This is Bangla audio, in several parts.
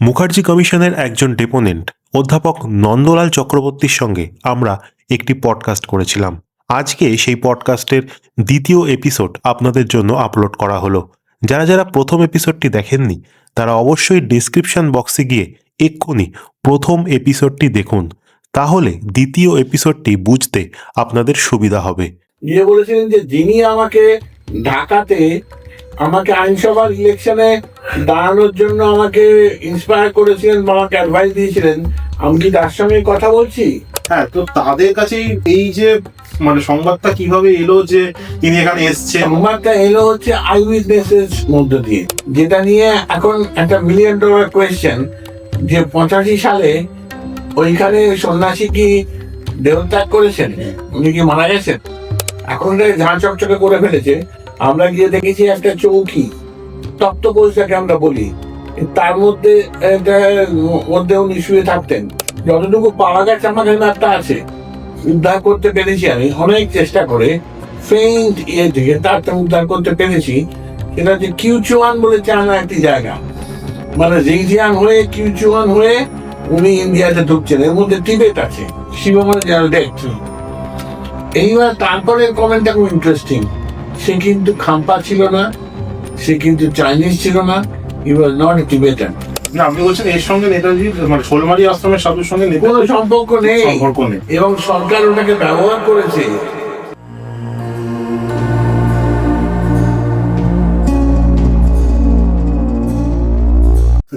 মুখার্জি কমিশনের একজন ডেপোনেন্ট, অধ্যাপক নন্দলাল চক্রবর্তীর সঙ্গে আমরা একটি পডকাস্ট করেছিলাম। আজকে সেই পডকাস্টের দ্বিতীয় এপিসোড আপনাদের জন্য আপলোড করা হলো। যারা যারা প্রথম এপিসোডটি দেখেননি, তারা অবশ্যই ডিসক্রিপশন বক্সে গিয়ে এক্ষুনি প্রথম এপিসোডটি দেখুন। তাহলে দ্বিতীয় এপিসোডটি বুঝতে আপনাদের সুবিধা হবে। বলেছিলেন যে যিনি আমাকে ঢাকাতে আমাকে আইনসভার ইলেকশনে দাঁড়ানোর জন্য আমাকে ইন্সপায়ার করেছিলেন বা আমাকে অ্যাডভাইস দিয়েছিলেন আমি কি তার সঙ্গে কথা বলছি? হ্যাঁ তো তাদের কাছেই এই যে মানে সংবাদটা কীভাবে এলো যে তিনি এখানে এসছেন? সংবাদটা এলো হচ্ছে আই উইটনেসের মধ্য দিয়ে যেটা নিয়ে এখন একটা মিলিয়ন ডলার কোয়েশ্চেন যে পঁচাশি সালে ওইখানে সন্ন্যাসী কি দেহত্যাগ করেছেন? উনি কি মারা গেছেন? এখন ঝাঁ চকচকে করে ফেলেছে। আমরা গিয়ে দেখেছি একটা চৌকি। তপ্ত পরিষ্কারকে আমরা বলি। তার মধ্যে একটা মধ্যে উনি শুয়ে থাকতেন। যতটুকু পাওয়া গেছে আমার একটা আছে। উদ্ধার করতে পেরেছি আমি। অনেক চেষ্টা করে ফেইন্ট ইয়ে থেকে তারটা উদ্ধার করতে পেরেছি। সেটা হচ্ছে কিউচুয়ান বলে চায়না একটি জায়গা। মানে জিংজিয়াং হয়ে, কিউচুয়ান হয়ে উনি ইন্ডিয়াতে ঢুকছেন। এর মধ্যে টিবেট আছে। শিবমনে দেখছেন এইবার তারপরে কমেন্টটা খুব ইন্টারেস্টিং সে কিন্তু খাম্পা ছিল না সে কিন্তু চাইনিজ ছিল না ই ওয়াজ নট টিবেটান না আপনি বলছেন এর সঙ্গে নেতাজির মানে শোলমারি আশ্রমের সাধুর সঙ্গে কোনো সম্পর্ক নেই। সম্পর্ক নেই। এবং সরকার ওটাকে ব্যবহার করেছে।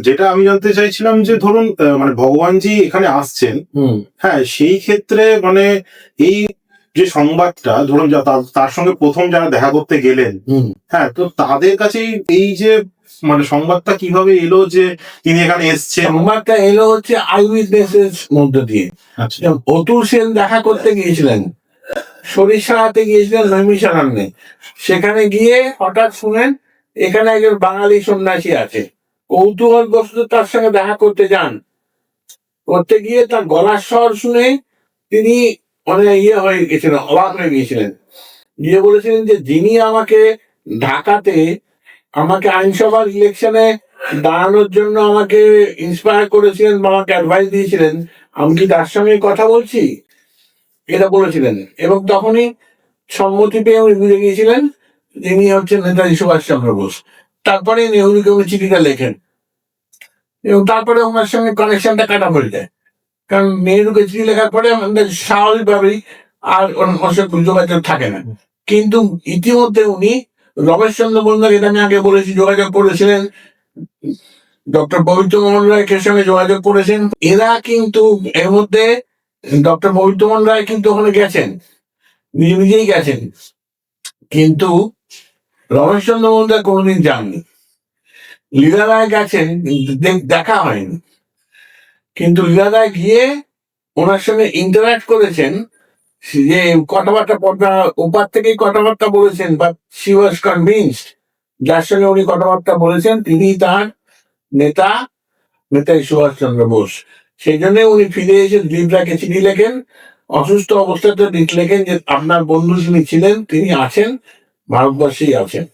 যেটা আমি জানতে চাইছিলাম যে ধরুন মানে ভগবানজি এখানে আসছেন। হ্যাঁ সেই ক্ষেত্রে মানে এই যে সংবাদটা ধরুন তার- সঙ্গে প্রথম যারা দেখা করতে গেলেন হ্যাঁ তো তাদের কাছেই এই যে মানে সংবাদটা কীভাবে এলো যে তিনি এখানে এসছেন? সংবাদটা এলো হচ্ছে আই উইটনেসের মধ্য দিয়ে। আচ্ছা। অতুল সেন দেখা করতে গিয়েছিলেন সরিষাতে গিয়েছিলেন নৈমিষারণ্যে সেখানে গিয়ে হঠাৎ শুনেন এখানে একজন বাঙালি সন্ন্যাসী আছে। কৌতূহল বস্তু তার সঙ্গে দেখা করতে যান। করতে গিয়ে তার গলার স্বর শুনে তিনি অনেক ইয়ে হয়ে গেছিলেন অবাক হয়ে গিয়েছিলেন। গিয়ে বলেছিলেন যে, যিনি আমাকে ঢাকাতে আমাকে আইনসভার ইলেকশনে দাঁড়ানোর জন্য আমাকে ইন্সপায়ার করেছিলেন বা আমাকে অ্যাডভাইস দিয়েছিলেন, আমি কি তার সঙ্গে কথা বলছি? এটা বলেছিলেন। এবং তখনই সম্মতি পেয়ে উনি বুঝে গিয়েছিলেন, যিনি হচ্ছেন নেতাজি সুভাষচন্দ্র বোস। তারপরে নেহরুকে উনি চিঠিটা লেখেন। এবং তারপরে ওনার সঙ্গে কানেকশনটা কাটা পড়ে যায়। কারণ নেহরুকে চিঠি লেখার পরে আমাদের স্বাভাবিকভাবেই আর ওর যোগাযোগ থাকে না। কিন্তু ইতিমধ্যে উনি রমেশচন্দ্র বন্দ্যোপাধ্যায় এটা আমি আগে বলেছি, যোগাযোগ করেছিলেন। ডক্টর পবিত্র মোহন রায়ের সঙ্গে যোগাযোগ করেছেন। এরা কিন্তু এর মধ্যে ডক্টর পবিত্র মোহন রায় কিন্তু ওখানে গেছেন। নিজে নিজেই গেছেন। কিন্তু রমেশচন্দ্র বন্দ্যোপাধ্যায় কোনোদিন যাননি। লীলা রায় গেছেন দেখা হয়নি। কিন্তু লীলা রায় গিয়ে ওনার সঙ্গে ইন্টারাক্ট করেছেন, যে কথাবার্তা ওপার থেকেই কথাবার্তা বলেছেন বাট শি ওয়াজ কনভিন্সড যার সঙ্গে উনি কথাবার্তা বলেছেন, তিনি তার নেতা নেতাজি সুভাষচন্দ্র বোস। সেই জন্য উনি ফিরে এসে দিলীপরাকে চিঠি লেখেন, অসুস্থ অবস্থাতে লিখ- লেখেন যে আপনার বন্ধু যিনি ছিলেন, তিনি আছেন, ভারতবর্ষেই আছেন।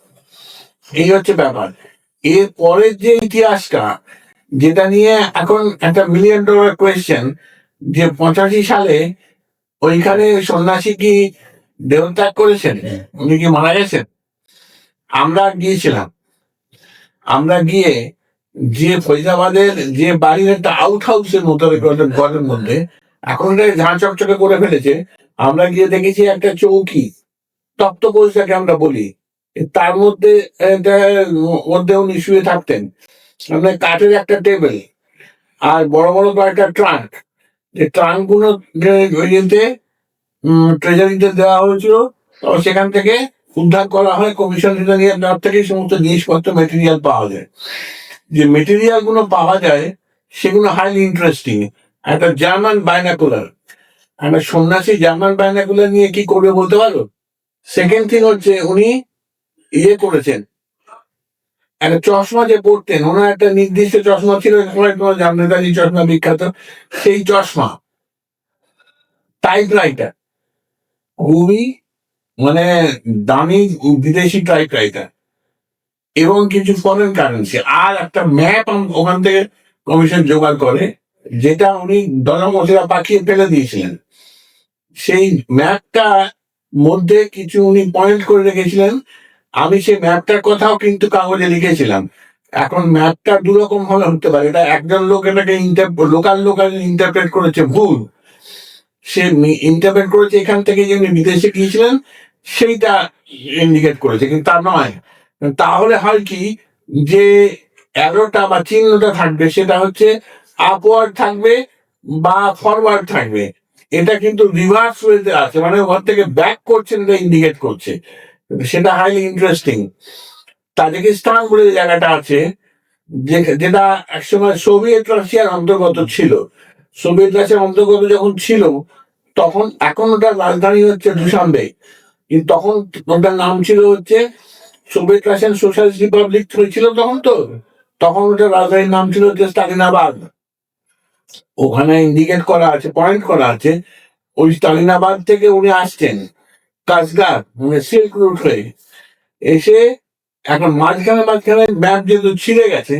এই হচ্ছে ব্যাপার। এর পরের যে ইতিহাসটা যেটা নিয়ে এখন একটা মিলিয়ন ডলার কোয়েশ্চেন যে পঁচাশি সালে ওইখানে সন্ন্যাসী কি দেহত্যাগ করেছেন? উনি কি মারা গেছেন? আমরা গিয়েছিলাম। আমরা গিয়ে যে ফৈজাবাদের যে বাড়ির একটা আউট হাউসের মতো ঘরের মধ্যে এখন ঝাঁ চকচকে করে ফেলেছে। আমরা গিয়ে দেখেছি একটা চৌকি তপ্ত পরিষ্কারকে আমরা বলি। তার মধ্যে মধ্যে উনি শুয়ে থাকতেন। মানে কাঠের একটা টেবিল আর বড় বড় কয়েকটা ট্রাঙ্ক যে ট্রাঙ্কগুলো ওইতে ট্রেজারিতে দেওয়া হয়েছিল সেখান থেকে উদ্ধার করা হয় কমিশন নিয়ে তার থেকে সমস্ত জিনিসপত্র মেটেরিয়াল পাওয়া যায়। যে মেটেরিয়ালগুলো পাওয়া যায়, সেগুলো হাইলি ইন্টারেস্টিং একটা জার্মান বাইনাকুলার একটা সন্ন্যাসী জার্মান বাইনাকুলার নিয়ে কি করবে বলতে পারো? সেকেন্ড থিং হচ্ছে, উনি ইয়ে করেছেন। একটা চশমা যে পড়তেন ওনার একটা নির্দিষ্ট চশমা ছিল নেতাজি চশমা বিখ্যাত, সেই চশমা। টাইপ রাইটার খুবই মানে দামি বিদেশি টাইপ রাইটার এবং কিছু ফরেন কারেন্সি আর একটা ম্যাপ ওখান থেকে কমিশন জোগাড় করে, যেটা উনি দলমসিরা পাঠিয়ে ফেলে দিয়েছিলেন। সেই ম্যাপটা মধ্যে কিছু উনি পয়েন্ট করে রেখেছিলেন আমি সেই ম্যাপটার কথাও কিন্তু কাগজে লিখেছিলাম। এখন ম্যাপটা দু রকম ভাবে হতে পারে। এটা একজন লোক এটাকে লোকাল লোকাল ইন্টারপ্রেট করেছে, ভুল। সে ইন্টারপ্রেট করেছে, এখান থেকে যে উনি বিদেশে গিয়েছিলেন, সেইটা ইন্ডিকেট করেছে, কিন্তু তা নয়। তাহলে হয় কি, যে অ্যারোটা বা চিহ্নটা থাকবে, সেটা হচ্ছে আপওয়ার্ড থাকবে বা ফরওয়ার্ড থাকবে। এটা কিন্তু রিভার্স ওয়েতে আছে মানে ওর থেকে ব্যাক করছে, এটা ইন্ডিকেট করছে। সেটা হাইলি ইন্টারেস্টিং তাজিকিস্তান বলে যে জায়গাটা আছে যেটা একসময় সোভিয়েত রাশিয়ার অন্তর্গত ছিল। সোভিয়েত রাশিয়ার অন্তর্গত যখন ছিল, তখন এখন ওটার রাজধানী হচ্ছে দুশাম্বে তখন ওটার নাম ছিল হচ্ছে সোভিয়েত রাশিয়ান সোশ্যালিস্ট রিপাবলিক হয়েছিল তখন তো। তখন ওটার রাজধানীর নাম ছিল হচ্ছে স্টালিনাবাদ ওখানে ইন্ডিকেট করা আছে পয়েন্ট করা আছে, ওই স্টালিনাবাদ থেকে উনি আসছেন। কাজগার মানে সিল্ক রুট হয়ে এসে এখন মাঝখানে মাঝখানে ম্যাপ যেহেতু ছিঁড়ে গেছে,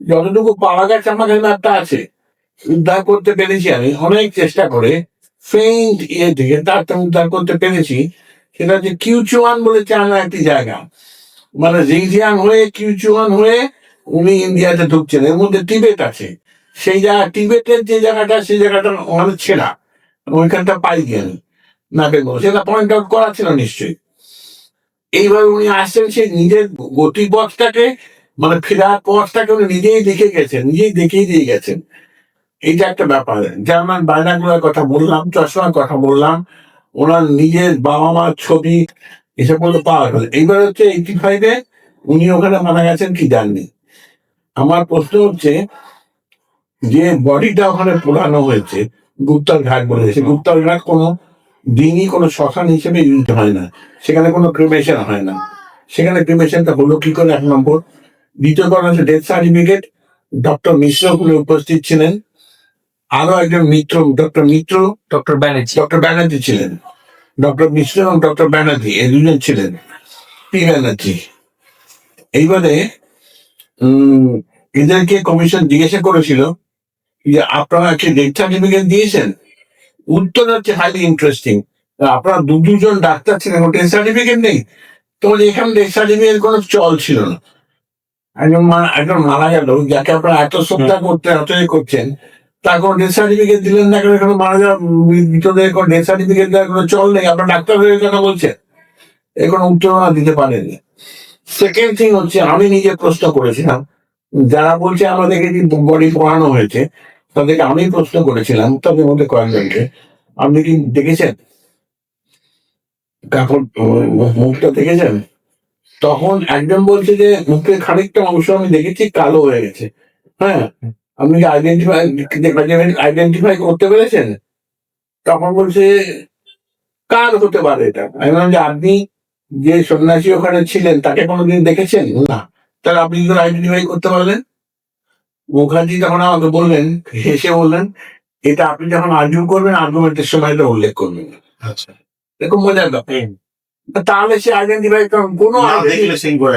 যতটুকু পাওয়া গেছে কাছে ম্যাপটা আছে, উদ্ধার করতে পেরেছি আমি, অনেক চেষ্টা করে ফেইন্ট ইয়ে থেকে তারটা উদ্ধার করতে পেরেছি, সেটা হচ্ছে কিউচুয়ান বলে চায়না একটি জায়গা মানে জিংজিয়াং হয়ে কিউচুয়ান হয়ে উনি ইন্ডিয়াতে ঢুকছেন, এর মধ্যে টিবেট আছে, সেই জায়গা টিবেটের যে জায়গাটা, সেই জায়গাটা অনেক ছেঁড়া, ওইখানটা পাই গেনি না পেল সেটা পয়েন্ট আউট করা ছিল নিশ্চয়ই। এইভাবে উনি আসছেন সেই নিজের গতিপথটাকে মানে ফেরার পথটাকে উনি নিজেই দেখে গেছেন নিজেই দেখিয়ে দিয়ে গেছেন। এইটা একটা ব্যাপার। জার্মান বাইনাগুলার কথা বললাম চশমার কথা বললাম ওনার নিজের বাবা মার ছবি এসবগুলো পাওয়া গেল। এইবার হচ্ছে এইটি ফাইভে উনি ওখানে মারা গেছেন কি জাননি আমার প্রশ্ন হচ্ছে যে বডিটা ওখানে পোড়ানো হয়েছে গুপ্তার ঘাট বলে সে গুপ্তার ঘাট কোনো দিনই কোনো শ্মশান হিসেবে ইউজ হয় না। সেখানে কোনো ক্রিমেশন হয় না। সেখানে ক্রিমেশনটা হলো কি করে? এক নম্বর দ্বিতীয় কারণ হচ্ছে ডেথ সার্টিফিকেট ডক্টর মিশ্র উপস্থিত ছিলেন। আরও একজন Mitra doctor Mitra doctor Banerjee doctor Banerjee ছিলেন। ডক্টর মিশ্র এবং ডক্টর ব্যানার্জি এই দুজন ছিলেন। পি ব্যানার্জি। এইবারে উম, এদেরকে কমিশন জিজ্ঞাসা করেছিল যে আপনারা কি ডেথ সার্টিফিকেট দিয়েছেন? উত্তর হচ্ছে হাইলি ইন্টারেস্টিং আপনার দু দুজন ডাক্তার ছিলেন ডেথ সার্টিফিকেট নেই? তো এখানে ডেথ সার্টিফিকেট কোনো চল ছিল না। একজন একজন মারা গেল যাকে আপনারা এত শ্রদ্ধা করতে এত ইয়ে করছেন তার কোনো ডেথ সার্টিফিকেট দিলেন না কেন? এখানে মারা যাওয়া মৃতদের কোনো ডেথ সার্টিফিকেট দেওয়ার কোনো চল নেই। আপনার ডাক্তার হয়ে কথা বলছেন। এর কোনো উত্তর দিতে পারেনি সেকেন্ড থিং হচ্ছে আমি নিজে প্রশ্ন করেছিলাম। যারা বলছে আমাদেরকে যে বডি পড়ানো হয়েছে। তাদেরকে আমি প্রশ্ন করেছিলাম তাদের মধ্যে কয়েকজনকে। আপনি কি দেখেছেন? কাপড় মুখটা দেখেছেন? তখন একজন বলছে যে, মুখের খানিকটা অংশ আমি দেখেছি, কালো হয়ে গেছে। হ্যাঁ? আপনি কি আইডেন্টিফাই আইডেন্টিফাই করতে পেরেছেন? তখন বলছে, কার হতে পারে এটা? আমি বললাম যে, আপনি যে সন্ন্যাসী ওখানে ছিলেন, তাকে কোনোদিন দেখেছেন? না। তাহলে আপনি আইডেন্টিফাই করতে পারলেন? মুখার্জি তখন আমাকে বললেন হেসে বললেন এটা আপনি যখন আর্গিউ করবেন আর্গুমেন্টের সময় এটা উল্লেখ করবেন। আচ্ছা। এরকম মজার ব্যাপার। তাহলে সে আইডেন্টিফাই কোনো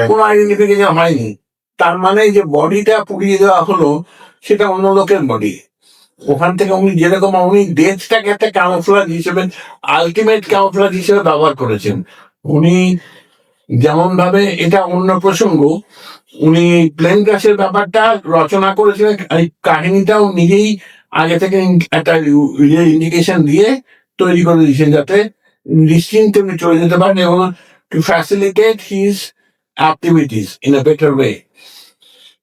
কোনো আইডেন্টিফিকেশন হয়নি। তার মানে যে বডিটা পুড়িয়ে দেওয়া হলো সেটা অন্য লোকের বডি ওখান থেকে উনি যেরকম উনি ডেথটাকে একটা ক্যামোফ্লাজ হিসেবে আলটিমেট ক্যামোফ্লাজ হিসেবে ব্যবহার করেছেন। উনি যেমন ভাবে এটা অন্য প্রসঙ্গ, উনি প্লেন ক্রাশের ব্যাপারটা রচনা করেছিলেন এই কাহিনীটাও নিজেই আগে থেকে একটা ইন্ডিকেশন দিয়ে তৈরি করে দিয়েছেন যাতে নিশ্চিন্তে উনি চলে যেতে পারেন এবং to facilitate his activities in a better way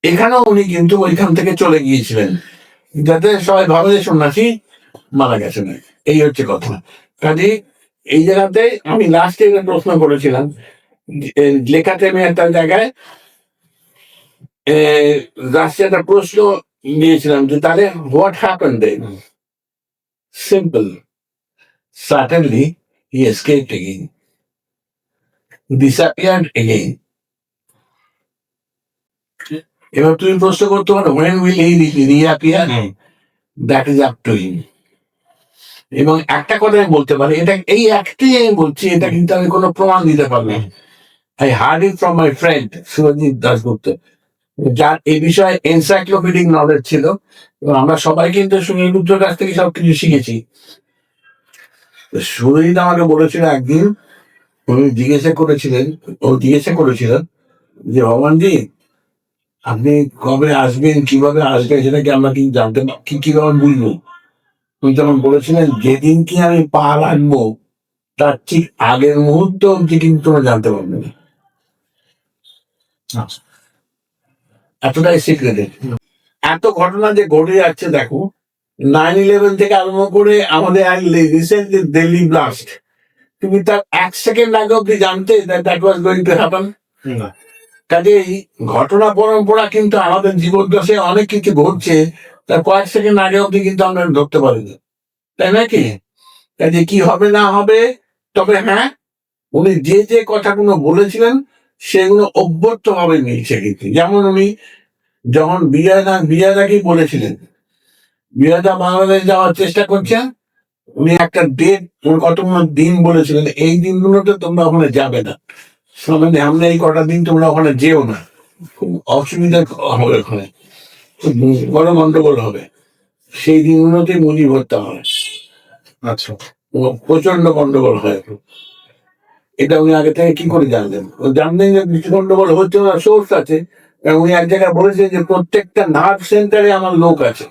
এখানেও উনি কিন্তু ওইখান থেকে চলে গিয়েছিলেন, যাতে সবাই ভাবে যে সন্ন্যাসী মারা গেছে না এই হচ্ছে কথা। কাজে এই জায়গাতে আমি লাস্টে প্রশ্ন করেছিলাম লেখাতে আমি একটা জায়গায় লাস্টে একটা প্রশ্ন নিয়েছিলাম যে তাহলে what happen then simple certainly he escaped again disappeared again. এবার তুমি প্রশ্ন করতে পারো when will he reappear? Hmm. that is up to him. এবং একটা কথা আমি বলতে পারি এটা এই একটাই আমি বলছি এটা কিন্তু আমি কোনো প্রমাণ দিতে পারব I heard it from my friend Surajit Dasgupta যার এই বিষয়ে এনসাইক্লোপিডিক নলেজ ছিল। এবং আমরা সবাই কিন্তু সুনীল গুপ্তর কাছ থেকে সবকিছু শিখেছি। সুনীল আমাকে বলেছিল একদিন, উনি জিজ্ঞাসা করেছিলেন, ও জিজ্ঞাসা করেছিলেন যে, ভগবানজি, আপনি কবে আসবেন, কীভাবে আসবেন, সেটা কি আমরা কি জানতে কি, কীভাবে বুঝব? উনি তখন বলেছিলেন যেদিন কি আমি পা রাখব তার ঠিক আগের মুহূর্ত অব্দি কিন্তু তোমরা জানতে পারবে না। এতটাই সিক্রেটেড এত ঘটনা যে ঘটে যাচ্ছে দেখো নাইন ইলেভেন থেকে আরম্ভ করে আমাদের রিসেন্ট দিল্লি ব্লাস্ট তুমি তার এক সেকেন্ড আগে অব্দি জানতে that was going to happen কাজেই ঘটনা পরম্পরা কিন্তু আমাদের জীবদ্দশায় অনেক কিছু ঘটছে তার কয়েক সেকেন্ড আগে অব্দি কিন্তু আমরা ধরতে পারিনি। তাই নাকি কাজে কি হবে না হবে তবে হ্যাঁ উনি যে যে কথাগুলো বলেছিলেন সেগুলো অভ্যর্থ ভাবে মিলছে কিন্তু। যেমন উনি যখন বিয়াদা বিয়াদাকেই বলেছিলেন বিয়াদা বাংলাদেশ যাওয়ার চেষ্টা করছেন উনি একটা ডেট কতগুলো দিন বলেছিলেন এই দিনগুলোতে তোমরা ওখানে যাবে না। মানে আমরা এই কটা দিন তোমরা ওখানে যেও না। খুব অসুবিধা হবে ওখানে। বড় গন্ডগোল হবে। সেই দিনগুলোতে মুজি ভরতে হবে আচ্ছা। ও প্রচণ্ড গন্ডগোল হয়। এটা উনি আগে থেকে কি করে জানলেন জানলেন যে কিছু গন্ডগোল হচ্ছে ওনার সোর্স আছে এবং উনি এক জায়গায় বলেছেন যে প্রত্যেকটা নার্ভ সেন্টারে আমার লোক আছে।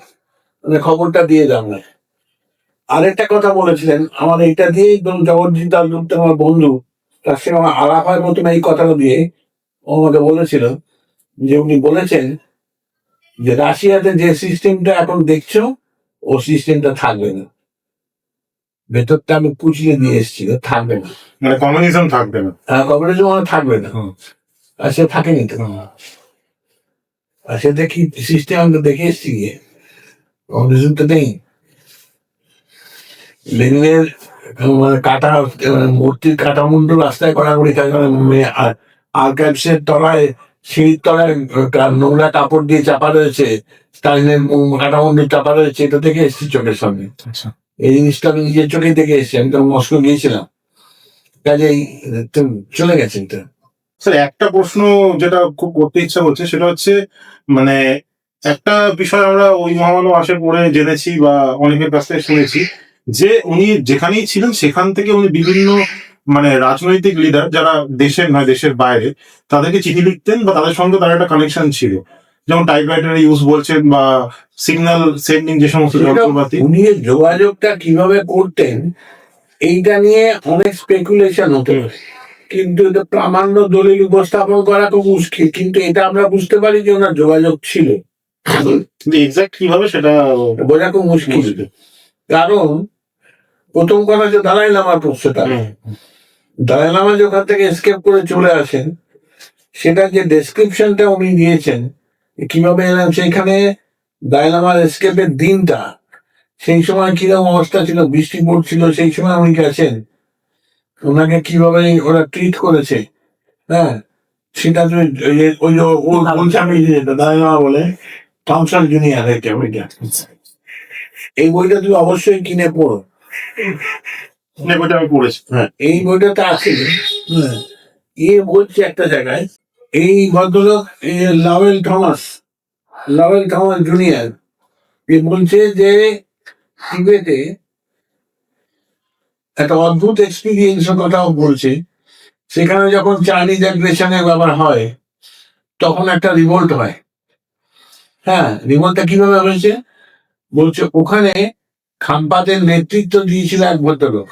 মানে খবরটা দিয়ে জানলেন আরেকটা কথা বলেছিলেন, আমার এটা দিয়েই ধরুন জগৎজিৎ দাস গুপ্ত আমার বন্ধু, তার সঙ্গে আমার আলাপ হয় প্রথমে এই কথাটা দিয়ে ও আমাকে বলেছিল যে উনি বলেছেন যে রাশিয়াতে যে সিস্টেমটা এখন দেখছ, ও সিস্টেমটা থাকবে না। ভেতরটা আমি পুচিয়ে দিয়ে এসেছিল থাকবে না। মানে কমিউনিজম থাকবে না। কভারেজও মানে থাকবে না। আর সে থাকেনি তো। আর সে দেখি সিস্টেম আমি দেখে এসেছি গিয়ে। কমিউনিজম তো নেই। লেনিনের মানে কাটা মানে মূর্তির কাটা মুন্ডু রাস্তায় কড়াকড়ি আর্কাইভসের তলায় সিঁড়ির তলায় নোংরা কাপড় দিয়ে চাপা রয়েছে স্টালিনের কাটা মুন্ডু চাপা রয়েছে এটা দেখে এসেছি চোখের সামনে। আচ্ছা। এই জিনিসটা আমি নিজের চোখে দেখে এসেছি, আমি তো মস্কো গিয়েছিলাম। কাজেই চলে গেছেন তো। স্যার একটা প্রশ্ন যেটা খুব করতে ইচ্ছা করছে, সেটা হচ্ছে মানে একটা বিষয় আমরা ওই মহামানব আসে পরে জেনেছি বা অনেকের কাছ থেকে শুনেছি, যে উনি যেখানেই ছিলেন, সেখান থেকে উনি বিভিন্ন মানে রাজনৈতিক লিডার যারা দেশের নয়, দেশের বাইরে, তাদেরকে চিঠি লিখতেন বা তাদের সঙ্গে তার একটা কানেকশন ছিল। যেমন টাইপরাইটার ইউজ বলছেন বা সিগন্যাল সেন্ডিং যে সমস্ত যন্ত্রপাতি। উনি যোগাযোগটা কীভাবে করতেন এইটা নিয়ে অনেক স্পেকুলেশন হতে। পারে কিন্তু এটা প্রামাণ্য দলিল উপস্থাপন করা খুব মুশকিল কিন্তু এটা আমরা বুঝতে পারি যে ওনার যোগাযোগ ছিল। কিন্তু এক্সাক্ট কীভাবে সেটা বোঝা খুব মুশকিল। কারণ প্রথম কথা হচ্ছে দালাই লামার প্রশ্নটা। দালাই লামা যে ওখান থেকে এসকেপ করে চলে আসেন সেটা যে ডেসক্রিপশনটা উনি দিয়েছেন কীভাবে এলাম সেইখানে? দালাই লামার এসকেপের দিনটা। সেই সময় কীরকম অবস্থা ছিল? বৃষ্টি পড়ছিল সেই সময় উনি গেছেন। ওনাকে কীভাবে ওরা ট্রিট করেছে? হ্যাঁ? সেটা তুমি ওই যে- ওই যে ও বলছে যেটা লামা বলে থমসন জুনিয়র এটা ওইটা। এই বইটা তুমি অবশ্যই কিনে পড়ো। বইটা আমি পড়েছি। হ্যাঁ এই বইটাতে আছে। হ্যাঁ। এ বলছে একটা জায়গায় এই ভদ্রলোক Lowell Thomas Lowell Thomas junior এ বলছে যে টিবেটে একটা অদ্ভুত এক্সপিরিয়েন্সের কথাও বলছে। সেখানে যখন চাইনিজ অ্যাগ্রেশনের ব্যাপার হয়, তখন একটা রিভোল্ট হয়। হ্যাঁ রিভোল্টটা কীভাবে হয়েছে? বলছে ওখানে খাম্পাতের নেতৃত্ব দিয়েছিল এক ভদ্রলোক।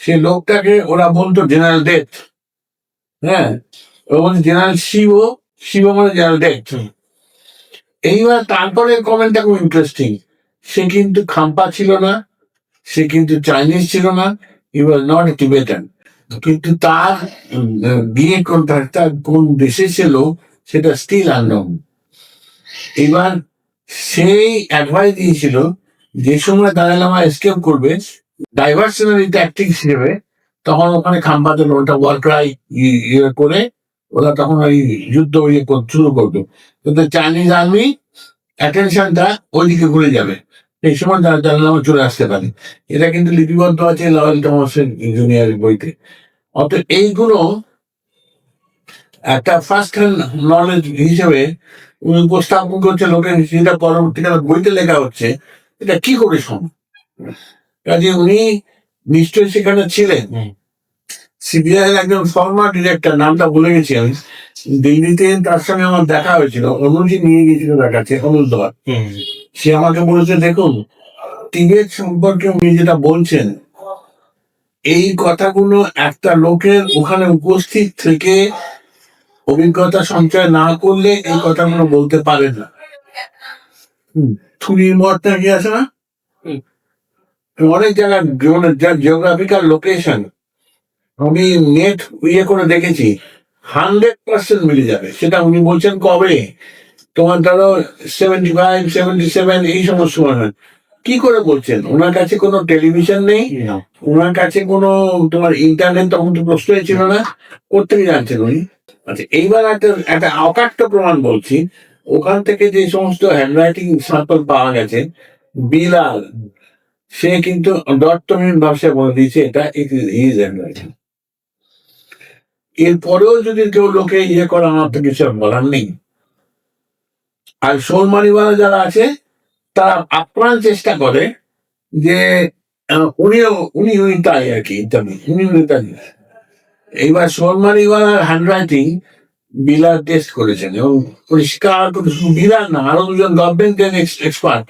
সে লোকটাকে ওরা বলতো জেনারেল ডেথ হ্যাঁ বলছে জেনারেল শিব শিব মানে জেনারেল ডেথ এইবার তারপরে কমেন্টটা খুব ইন্টারেস্টিং সে কিন্তু খাম্পা ছিল না সে কিন্তু চাইনিজ ছিল না ই ওয়াজ নট টিবেটান কিন্তু তার বিয়ে কোনটা তার কোন দেশে ছিল সেটা স্টিল আননোন এবার সেই অ্যাডভাইস দিয়েছিল যে সময় দালাই লামা এসকেপ করবে ডাইভার্সনারি ট্যাকটিক হিসেবে তখন ওখানে খাম্পাতে ওটা ওয়ার ক্রাই ইয়ে করে ওরা তখন ওই যুদ্ধ ইয়ে শুরু করবে কিন্তু চাইনিজ আর্মি অ্যাটেনশনটা ওইদিকে ঘুরে যাবে। এই সময় দালাই লামা চলে আসতে পারে। এটা কিন্তু লিপিবদ্ধ আছে লয়েল টমাসের জুনিয়র বইতে। অত এইগুলো একটা ফার্স্ট হ্যান্ড নলেজ হিসেবে উপস্থাপন করছে লোকের সেটা পরবর্তীকালে বইতে লেখা হচ্ছে। এটা কি করে সম্ভব? কাজে উনি নিশ্চয়ই সেখানে ছিলেন। সিবিআই এর একজন ফর্মার ডিরেক্টর নামটা ভুলে গেছি আমি। দিল্লিতে তার সঙ্গে আমার দেখা হয়েছিল। অনুজি নিয়ে গেছিল তার কাছে অনুজ ধর সে আমাকে বলেছে দেখুন টিবেট সম্পর্কে উনি যেটা বলছেন এই কথাগুলো একটা লোকের ওখানে উপস্থিত থেকে অভিজ্ঞতা সঞ্চয় না করলে এই কথাগুলো বলতে পারে না। থুরির মঠটা কি আছে না। অনেক জায়গা মানে যা জিওগ্রাফিক্যাল লোকেশন আমি নেট ইয়ে করে দেখেছি হান্ড্রেড পার্সেন্ট মিলে যাবে। সেটা উনি বলছেন কবে? তোমার ধরো সেভেন্টি ফাইভ সেভেন্টি সেভেন এই সমস্ত সময়। কি করে বলছেন? ওনার কাছে কোনো টেলিভিশন নেই? ওনার কাছে কোনো তোমার ইন্টারনেট তখন তো প্রশ্নই ছিল না। কোথেকে জানছেন উনি? আচ্ছা এইবার একটা একটা অকাট্য প্রমাণ বলছি। ওখান থেকে যে সমস্ত হ্যান্ডরাইটিং স্যাম্পল পাওয়া গেছে বিলাল সে কিন্তু দত্তহীন ভাষায় বলে দিয়েছে এটা ইজ হ্যান্ডরাইটিং এরপরেও যদি কেউ লোকে ইয়ে করে, আমার তো কিছু বলার নেই। আর সোলমানিওয়ালা যারা আছে, তারা আপ্রাণ চেষ্টা করে যে উনিও উনি উনি তাই আর কি, ইত্যাদি উনি উনি তাই এইবার সোলমানিওয়ালার হ্যান্ড রাইটিং বিলার টেস্ট করেছেন এবং পরিষ্কার বিলার না, আরও দুজন গভর্নমেন্ট এক্সপার্ট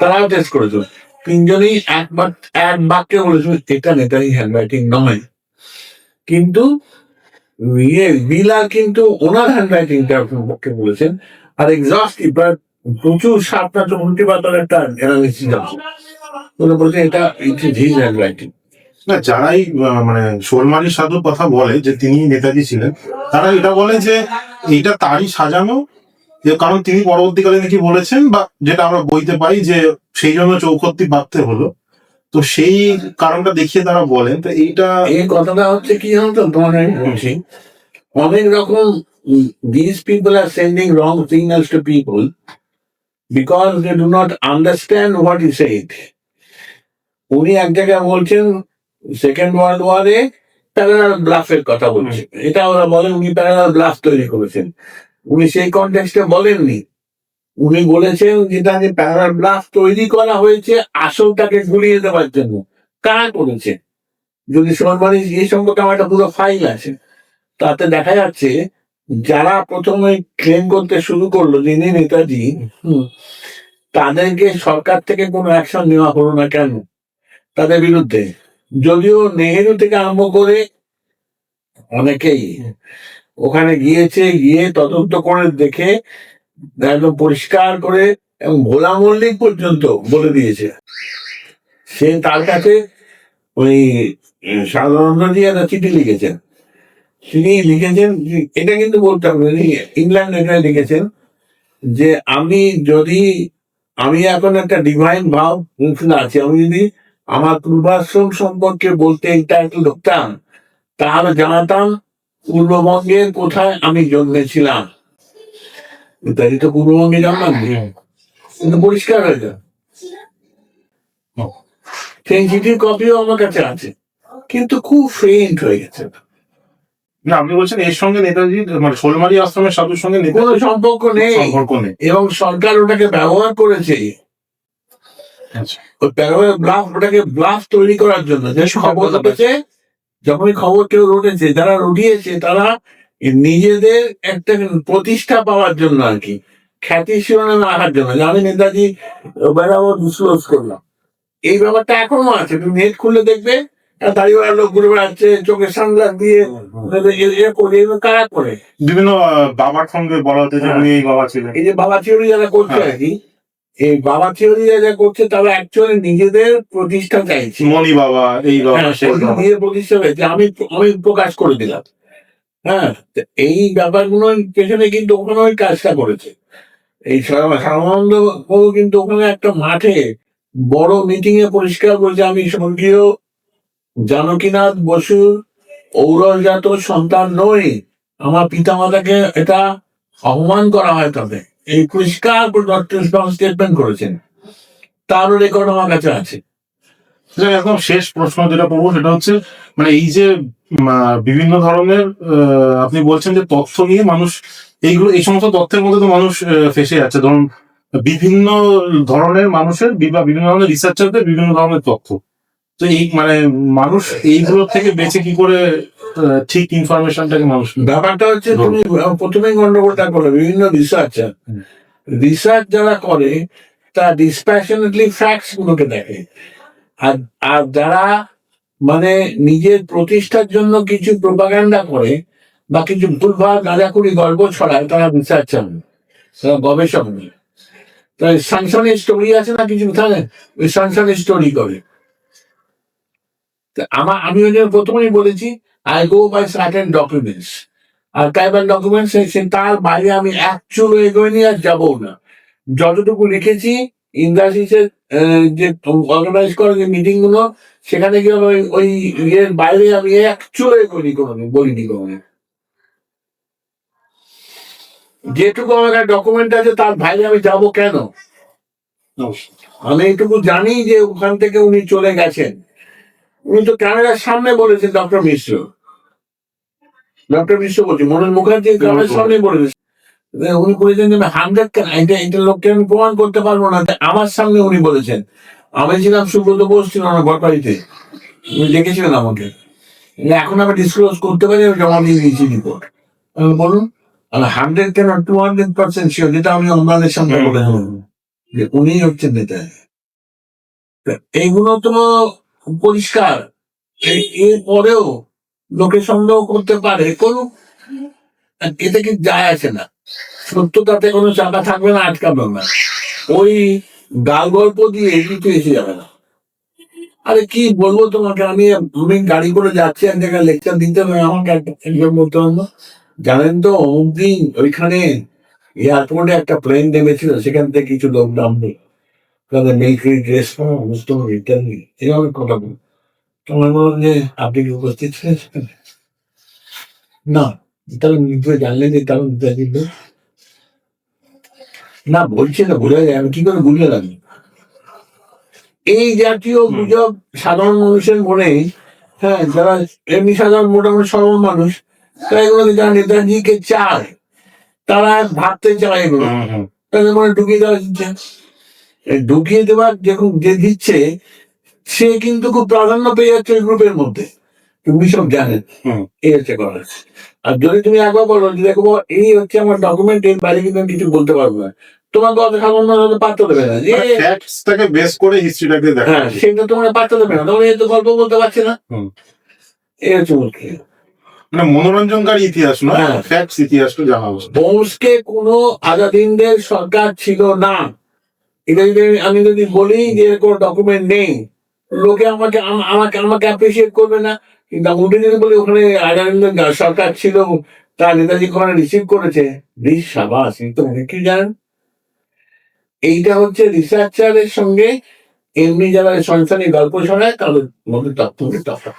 তারাও টেস্ট করেছিল তিনজনই একবার এক বাক্যে বলেছিল এটা নেতাজি হ্যান্ড রাইটিং নয়। কিন্তু ইয়ে বিলার কিন্তু ওনার হ্যান্ড রাইটিংটা পক্ষে বলেছেন। আর এক্সস্টিভ প্রায় প্রচুর সাতটা চৌষট্টি পাতার একটা অ্যানালিসিস আছে। উনি বলছেন এটা ইট ইজ হ্যান্ড রাইটিং না, যারাই মানে শোলমারি সাধুর কথা বলে যে তিনি নেতাজি ছিলেন, তারা এটা বলে যে এইটা তারই সাজানো, যে কারণ তিনি পরবর্তীকালে নাকি বলেছেন বা যেটা আমরা বইতে পাই যে সেই জন্য চৌখত্তি বাঁধতে হলো। তো সেই কারণটা দেখিয়ে তারা বলেন তো এইটা এই কথাটা হচ্ছে কি জানো তো তোমার আমি বলছি অনেক রকম this people are sending wrong signals to people because they do not understand what is said উনি এক জায়গায় বলছেন সেকেন্ড ওয়ার্ল্ড ওয়ারে প্যারালাল ব্লাফের কথা বলছেন এটা ওরা বলেন উনি প্যারালাল ব্লাফ তৈরি করেছেন। উনি সেই কন্টেক্সটে বলেননি। উনি বলেছেন যেটা যে প্যারালাল ব্লাফ তৈরি করা হয়েছে আসলটাকে গুলিয়ে দেওয়ার জন্য। কারা করেছে? যদি সরকারি এই সম্পর্কে আমার একটা পুরো ফাইল আছে। তাতে দেখা যাচ্ছে যারা প্রথমে ক্লেম করতে শুরু করল যিনি নেতাজি তাদেরকে সরকার থেকে কোনো অ্যাকশন নেওয়া হলো না কেন? তাদের বিরুদ্ধে। যদিও নেহেরু থেকে আরম্ভ করে অনেকেই ওখানে গিয়েছে গিয়ে তদন্ত করে দেখে একদম পরিষ্কার করে এবং ভোলা মল্লিক পর্যন্ত বলে দিয়েছে। সে তার কাছে ওই সাধারণত একটা চিঠি লিখেছেন। তিনি লিখেছেন এটা কিন্তু বলতে হবে ইংল্যান্ড এটা লিখেছেন যে, আমি যদি, আমি এখন একটা ডিভাইন ভাব আছি, আমি যদি আমার পূর্বাশ্রম সম্পর্কে বলতে এটা একটু ঢুকতাম, তাহলে জানাতাম পূর্ববঙ্গের কোথায় আমি জন্মেছিলাম। নেতাজি তো পূর্ববঙ্গে জন্মাননি কিন্তু পরিষ্কার হয়ে যায় কপিও আমার কাছে আছে। কিন্তু খুব ফেন্ট হয়ে গেছে। না আপনি বলছেন এর সঙ্গে নেতাজি মানে শোলমারি আশ্রমের সাধুর সঙ্গে কোনো সম্পর্ক নেই। সম্পর্ক নেই। এবং সরকার ওটাকে ব্যবহার করেছে। আচ্ছা। ওই ব্লাফ ওটাকে ব্লাফ তৈরি করার জন্য। যে খবর যখনই খবর কেউ রটেছে যারা রটিয়েছে তারা নিজেদের একটা প্রতিষ্ঠা পাওয়ার জন্য আর কি। খ্যাতি শিরোনামে আসার জন্য। যে আমি নেতাজি বেড়াবো ডিসক্লোজ করলাম। এই ব্যাপারটা এখনও আছে। তুমি নেট খুললে দেখবে দাঁড়িয়ে লোক ঘুরে বেড়াচ্ছে চোখের সানগ্লাস দিয়ে করে কারা করে? বিভিন্ন বাবার সঙ্গে বলা যে হ্যাঁ। এই বাবা ছিলেন। এই যে বাবা থিওরি যারা করছে হ্যাঁ। আর কি এই বাবা থিওরি যারা করছে তারা অ্যাকচুয়ালি নিজেদের প্রতিষ্ঠা চাইছে। মণি বাবা এই বাবা হ্যাঁ, বাবা। নিজের প্রতিষ্ঠা চাইছে। আমি আমি প্রকাশ করে দিলাম। হ্যাঁ এই ব্যাপারগুলোর পেছনে কিন্তু ওখানে ওই কাজটা করেছে। এই বাবু কিন্তু ওখানে একটা মাঠে বড় মিটিং এ পরিষ্কার করেছে আমি স্বর্গীয় জানকীনাথ বসুর ঔরজাত সন্তান নই, আমার পিতামাতাকে এটা অপমান করা হয় তাদের এই পরিষ্কার করে ডক্টর স্টেটমেন্ট করেছেন। তারও রেকর্ড আমার কাছে আছে। একদম শেষ প্রশ্ন যেটা করব সেটা হচ্ছে মানে এই যে বিভিন্ন ধরনের আপনি বলছেন যে তথ্য নিয়ে মানুষ এইগুলো এই সমস্ত তথ্যের মধ্যে তো মানুষ ফেসে যাচ্ছে। ধরুন বিভিন্ন ধরনের মানুষের বিভিন্ন ধরনের রিসার্চারদের বিভিন্ন ধরনের তথ্য। তো এই মানে মানুষ এইগুলো থেকে বেঁচে কি করে ঠিক ইনফরমেশনটাকে মানুষ ব্যাপারটা হচ্ছে তুমি প্রথমেই গন্ডগোলটা করলে বিভিন্ন রিসার্চার। রিসার্চ যারা করে তা ডিসপ্যাশনেটলি ফ্যাক্টস গুলোকে দেখে। আর আর যারা মানে নিজের প্রতিষ্ঠার জন্য কিছু প্রোপাগান্ডা করে বা কিছু ভুলভাল গাঁজাখুরি গল্প ছড়ায়, তারা রিসার্চার তারা গবেষক নেই তাই সানসানি স্টোরি আছে না কিছু? থাকে ওই সানসানি স্টোরি করে। আমার আমি ওই জন্য প্রথমেই বলেছি I go by certain documents R tribal documents তার বাইরে আমি অ্যাকচুয়াল নিয়ে আর যাব না। যতটুকু লিখেছি ইন্ডাস্ট্রিজের যে অর্গানাইজ করে যে মিটিংগুলো সেখানে গিয়ে ওই ওই ইয়ের বাইরে আমি অ্যাকচুয়াল এগোয়নি কোনোদিন বলিনি কোনোদিন। যেটুকু আমার ডকুমেন্ট আছে তার বাইরে আমি যাব কেন? আমি এইটুকু জানি যে ওখান থেকে উনি চলে গেছেন। উনি তো ক্যামেরার সামনে বলেছেন ডক্টর মিশ্র। ডক্টর মিশ্র বলছি মনোজ মুখার্জি ক্যামেরার সামনে বলেছেন উনি বলেছেন যে আমি হান্ড্রেড কেন এটা এটা লোককে আমি প্রমাণ করতে পারব না। আমার সামনে উনি বলেছেন। আমি ছিলাম সুব্রত বোস ছিল আমার ঘর বাড়িতে উনি ডেকেছিলেন আমাকে। এখন আমি ডিসক্লোজ করতে পারি আমি জমা দিয়ে দিয়েছি রিপোর্ট বলুন। আমি হান্ড্রেড কেন টু হান্ড্রেড পার্সেন্ট শিওর যেটা আমি অন্যান্যের সামনে বলে যে উনি হচ্ছেন নেতা। এইগুলো তো পরিষ্কার। এ- এরপরেও লোকে সন্দেহ করতে পারে। করুক আর এতে কি যায় আসে না। সত্যতাতে কোনো চাকা থাকবে না আটকাবে না। ওই গাল গল্প দিয়ে কিছু এসে যাবে না। আরে কি বলব তোমাকে, আমি আমি গাড়ি করে যাচ্ছি, এক জায়গায় লেকচার দিতে হবে, আমাকে একজন বলতে পারব জানেন তো অমুক দিন ওইখানে এয়ারপোর্টে একটা প্লেন নেমেছিল, সেখান থেকে কিছু লোক নামবে। তাদের মিলিটারি ড্রেস পরা সমস্ত রিটার্ন এভাবে কথা বলি। তোমার বলুন যে আপনি কি উপস্থিত ছিলেন না। তাহলে নিশ্চয়ই জানলেন যে কারণ দিল না বলছি না ভুলে যায় আমি কি করে ভুলে লাগি এই জাতীয় গুজব সাধারণ মানুষের মনে হ্যাঁ যারা এমনি সাধারণ মোটামুটি সরল মানুষ তারা এগুলোকে যারা নেতাজিকে চায় তারা ভাবতে চায় এগুলো। তাদের মনে ঢুকিয়ে দেওয়া এই ঢুকিয়ে দেওয়ার যখন যে দিচ্ছে সে কিন্তু খুব প্রাধান্য পেয়ে যাচ্ছে গ্রুপের মধ্যে। তুমি সব জানেন। এই হচ্ছে কথা আর যদি তুমি একবার বলো যে দেখো এই হচ্ছে আমার ডকুমেন্ট এর বাইরে কিন্তু আমি কিছু বলতে পারব না। তোমার কথা সাধারণ মানুষ হয়তো দেবে না। যে মানে ফ্যাক্টসটাকে বেস করে হিস্ট্রিটাকে দেখা হ্যাঁ সেটা তোমার পাত্তা দেবে না। তখন এই তো গল্প বলতে পারছে না। এই হচ্ছে মুশকিল মানে মনোরঞ্জনকারী ইতিহাস নয়। ফ্যাক্টস ইতিহাসটা জানা উচিত হোমসকে কোনো আজাদিনদের সরকার ছিল না। এটা যদি আমি- যদি বলি যে কোনো ডকুমেন্ট নেই লোকে আমাকে আমাকে আমাকে অ্যাপ্রিসিয়েট করবে না। কিন্তু উঠে যদি বলি ওখানে আজাদিনদের গা- সরকার ছিল তার নেতাজি ওখানে রিসিভ করেছে। রিস সাবাস তো অনেকেই জানেন। এইটা হচ্ছে রিসার্চারের সঙ্গে, এমনি যারা সংস্থানিক গল্প ছড়ায় তাদের মধ্যে তথ্য তফাৎ।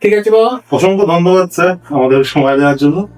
ঠিক আছে বাবা? অসংখ্য ধন্যবাদ, স্যার, আমাদের সময় দেওয়ার জন্য।